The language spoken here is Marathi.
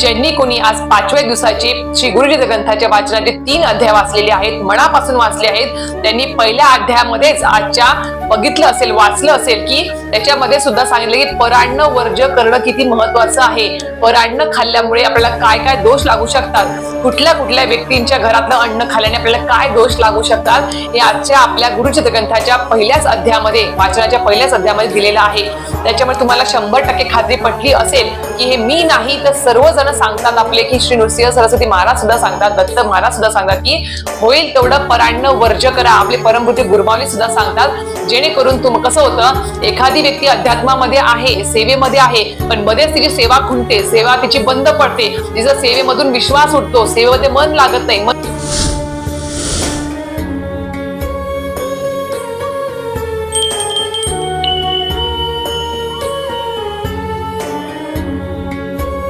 ज्यांनी कोणी आज पाचव्या दिवसाची श्री गुरुजी ग्रंथाच्या वाचनाचे तीन अध्याय वाचलेले आहेत मनापासून वाचले आहेत त्यांनी पहिल्या अध्यायामध्येच आजच्या बघितलं असेल वाचलं असेल की त्याच्यामध्ये सुद्धा सांगितलं की परान्न वर्ज करणं किती महत्वाचं आहे. परान्न खाल्ल्यामुळे आपल्याला काय काय दोष लागू शकतात? कुठल्या कुठल्या व्यक्तींच्या घरातलं अन्न खाल्ल्याने आपल्याला काय दोष लागू शकतात? हे आजच्या आपल्या गुरुचित ग्रंथाच्या पहिल्याच अध्यायामध्ये वाचनाच्या पहिल्याच अध्यायामध्ये दिलेलं आहे. त्याच्यामुळे तुम्हाला शंभर टक्के खात्री पटली असेल की हे मी नाही तर सर्वजण सांगतात आपले की श्री नृसिंह सरस्वती महाराज सुद्धा सांगतात दत्त महाराज सुद्धा सांगतात की होईल तेवढं परान्न वर्ज करा. आपले परमभूती गुरुमावली सुद्धा सांगतात जेणेकरून तुम कसं होतं एखादी व्यक्ती अध्यात्मामध्ये आहे सेवेमध्ये आहे पण मध्येच तिची सेवा खुंटते सेवा तिची बंद पडते. तिचा सेवेमधून विश्वास उठतो सेवेमध्ये मन लागत नाही. मन